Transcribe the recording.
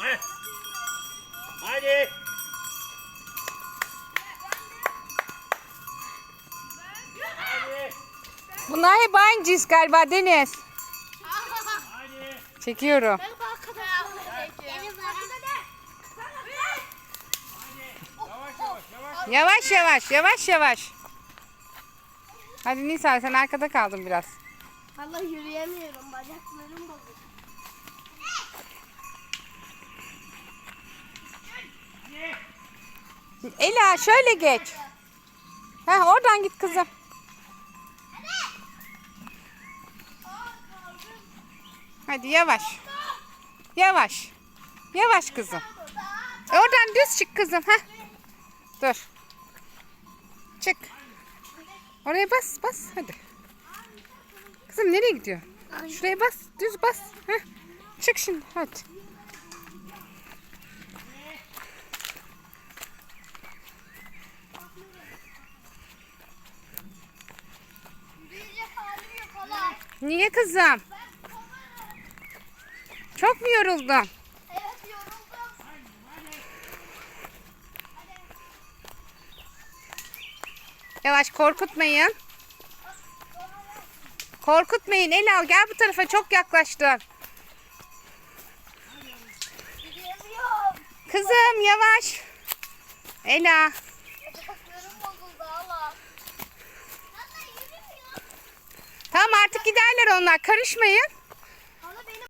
Heh. Haydi. Bunlar hep aynı cins galiba Deniz. Haydi. Çekiyorum. Yavaş yavaş, yavaş yavaş. Hadi Nisa sen arkada kaldın biraz. Vallahi yürüyemiyorum, bacaklarım bozuk. Ela şöyle geç. Ha oradan git kızım. Hadi yavaş. Yavaş. Yavaş kızım. Oradan düz çık kızım. Ha. Dur. Çık. Oraya bas bas hadi. Kızım nereye gidiyor? Şuraya bas. Düz bas. Ha. Çık şimdi hadi. Niye kızım? Çok mu yoruldun? Evet yoruldum. Yavaş korkutmayın. Korkutmayın Ela gel bu tarafa çok yaklaştın. Kızım yavaş. Ela artık giderler onlar karışmayın.